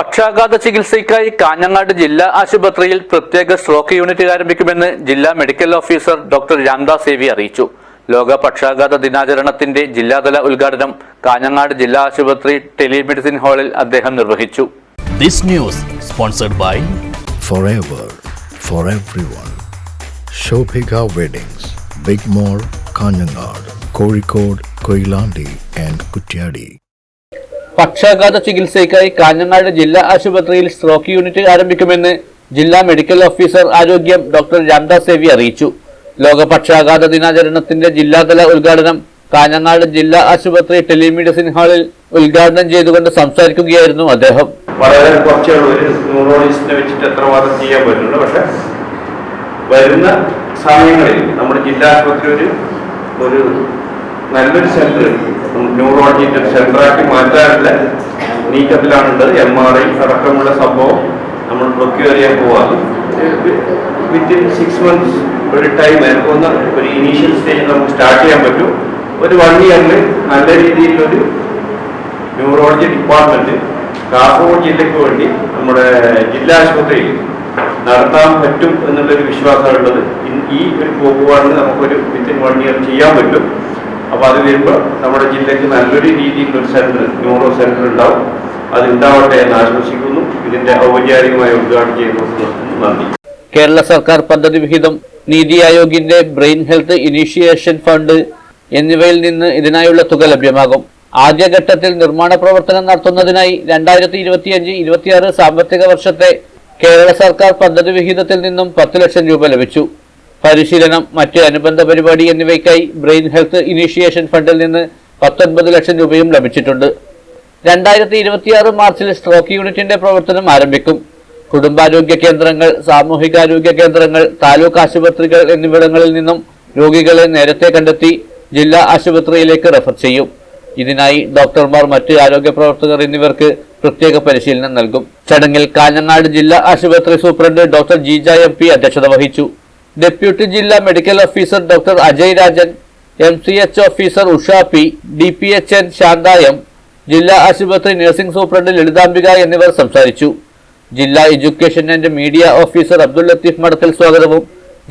പക്ഷാഘാത ചികിത്സയ്ക്കായി കാഞ്ഞങ്ങാട് ജില്ലാ ആശുപത്രിയിൽ പ്രത്യേക സ്ട്രോക്ക് യൂണിറ്റ് ആരംഭിക്കുമെന്ന് ജില്ലാ medical officer doctor Ramdas Sevi അറിയിച്ചു ലോക പക്ഷാഘാത ദിനാചരണത്തിന്റെ ജില്ലാതല ഉദ്ഘാടനം കാഞ്ഞങ്ങാട് ജില്ലാ ആശുപത്രി ടെലിമെഡിസിൻ ഹാളിൽ അദ്ദേഹം നിർവഹിച്ചു This news sponsored by forever for everyone. Shobhika Weddings, big mall Kanhangad Kozhikode Koilandi and Kutyadi. പക്ഷാഘാത ചികിത്സയ്ക്കായി കാഞ്ഞങ്ങാട് ജില്ലാ ആശുപത്രിയിൽ സ്ട്രോക്ക് യൂണിറ്റ് ആരംഭിക്കുമെന്ന് ജില്ലാ മെഡിക്കൽ ഓഫീസർ ആരോഗ്യം ഡോക്ടർ രാംദാസ് സേവി അറിയിച്ചു. ലോക പക്ഷാഘാത ദിനാചരണത്തിന്റെ ജില്ലാതല ഉദ്ഘാടനം കാഞ്ഞങ്ങാട് ജില്ലാ ആശുപത്രി ടെലിമെഡിസിൻ ഹാളിൽ ഉദ്ഘാടനം ചെയ്തുകൊണ്ട് സംസാരിക്കുകയായിരുന്നു അദ്ദേഹം. വളരെ വെച്ചിട്ട് എത്രമാത്രം ചെയ്യാൻ പക്ഷെ വരുന്ന സമയങ്ങളിൽ നമ്മുടെ ജില്ലാ ആശുപത്രി ഒരു ഒരു നല്ലൊരു സെന്റർ ന്യൂറോളജിന്റെ ഒരു സെന്ററാക്കി മാറ്റാനുള്ള നീക്കത്തിലാണുള്ളത് എം ആർ ഐ അടക്കമുള്ള സംഭവം നമ്മൾ പ്രൊക്യൂർ ചെയ്യാൻ പോവാം. വിത്തിൻ സിക്സ് മന്ത്സ് ഒരു ടൈം എനിക്കൊന്ന് ഒരു ഇനീഷ്യൽ സ്റ്റേജിൽ നമുക്ക് സ്റ്റാർട്ട് ചെയ്യാൻ പറ്റും. ഒരു വൺ ഇയറിൽ നല്ല രീതിയിലൊരു ന്യൂറോളജി ഡിപ്പാർട്ട്മെന്റ് കാസർഗോഡ് ജില്ലയ്ക്ക് വേണ്ടി നമ്മുടെ ജില്ലാ ആശുപത്രിയിൽ നടത്താൻ പറ്റും എന്നുള്ളൊരു വിശ്വാസമുള്ളത്. ഈ ഒരു പോകുവാണെങ്കിൽ നമുക്കൊരു വിത്തിൻ വൺ ഇയർ ചെയ്യാൻ പറ്റും. അപ്പോൾ അത് വരുമ്പോൾ നമ്മുടെ ജില്ലയ്ക്ക് നല്ലൊരു രീതിയിലൊരു സെന്റർ ന്യൂറോ സെന്റർ ഉണ്ടാവും. അത് ഉണ്ടാവട്ടെ എന്ന് ആശംസിക്കുന്നു. ഇതിന്റെ ഔപചാരികമായി ഉദ്ഘാടനം ചെയ്യുന്നു നന്ദി. കേരള സർക്കാർ പദ്ധതി വിഹിതം നീതി ആയോഗിന്റെ ബ്രെയിൻ ഹെൽത്ത് ഇനീഷിയേഷൻ ഫണ്ട് എന്നിവയിൽ നിന്ന് ഇതിനായുള്ള തുക ലഭ്യമാകും. ആദ്യഘട്ടത്തിൽ നിർമ്മാണ പ്രവർത്തനം നടത്തുന്നതിനായി രണ്ടായിരത്തി ഇരുപത്തിയഞ്ച് ഇരുപത്തിയാറ് സാമ്പത്തിക വർഷത്തെ കേരള സർക്കാർ പദ്ധതി വിഹിതത്തിൽ നിന്നും പത്ത് ലക്ഷം രൂപ ലഭിച്ചു. പരിശീലനം മറ്റ് അനുബന്ധ പരിപാടി എന്നിവയ്ക്കായി ബ്രെയിൻ ഹെൽത്ത് ഇനീഷിയേഷൻ ഫണ്ടിൽ നിന്ന് പത്തൊൻപത് ലക്ഷം രൂപയും ലഭിച്ചിട്ടുണ്ട്. രണ്ടായിരത്തി ഇരുപത്തിയാറ് മാർച്ചിൽ സ്ട്രോക്ക് യൂണിറ്റിന്റെ പ്രവർത്തനം ആരംഭിക്കും. കുടുംബാരോഗ്യ കേന്ദ്രങ്ങൾ സാമൂഹികാരോഗ്യ കേന്ദ്രങ്ങൾ താലൂക്ക് ആശുപത്രികൾ എന്നിവിടങ്ങളിൽ നിന്നും രോഗികളെ നേരത്തെ കണ്ടെത്തി ജില്ലാ ആശുപത്രിയിലേക്ക് റെഫർ ചെയ്യും. ഇതിനായി ഡോക്ടർമാർ മറ്റ് ആരോഗ്യ പ്രവർത്തകർ എന്നിവർക്ക് പ്രത്യേക പരിശീലനം നൽകും. ചടങ്ങിൽ കാഞ്ഞങ്ങാട് ജില്ലാ ആശുപത്രി superintendent doctor Jeeja M P അധ്യക്ഷത വഹിച്ചു. ഡെപ്യൂട്ടി ജില്ലാ medical officer doctor Ajay Rajan M C H officer Usha P D P H N ശാന്തായം ജില്ലാ ആശുപത്രി നഴ്സിംഗ് സൂപ്രണ്ട് ലളിതാംബിക എന്നിവർ സംസാരിച്ചു. ജില്ലാ education and media officer Abdul Latheef Madathil സ്വാഗതവും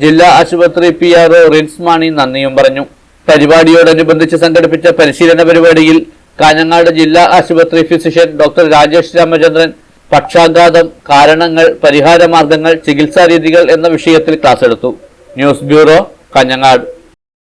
ജില്ലാ ആശുപത്രി P R O Rins Mani നന്ദിയും പറഞ്ഞു. പരിപാടിയോടനുബന്ധിച്ച് സംഘടിപ്പിച്ച പരിശീലന പരിപാടിയിൽ കാഞ്ഞങ്ങാട് ജില്ലാ ആശുപത്രി ഫിസിഷ്യൻ ഡോക്ടർ രാജേഷ് രാമചന്ദ്രൻ പക്ഷാഘാതം കാരണങ്ങൾ പരിഹാര മാർഗങ്ങൾ ചികിത്സാ രീതികൾ എന്ന വിഷയത്തിൽ ക്ലാസ് എടുത്തു. News bureau Kanhangad.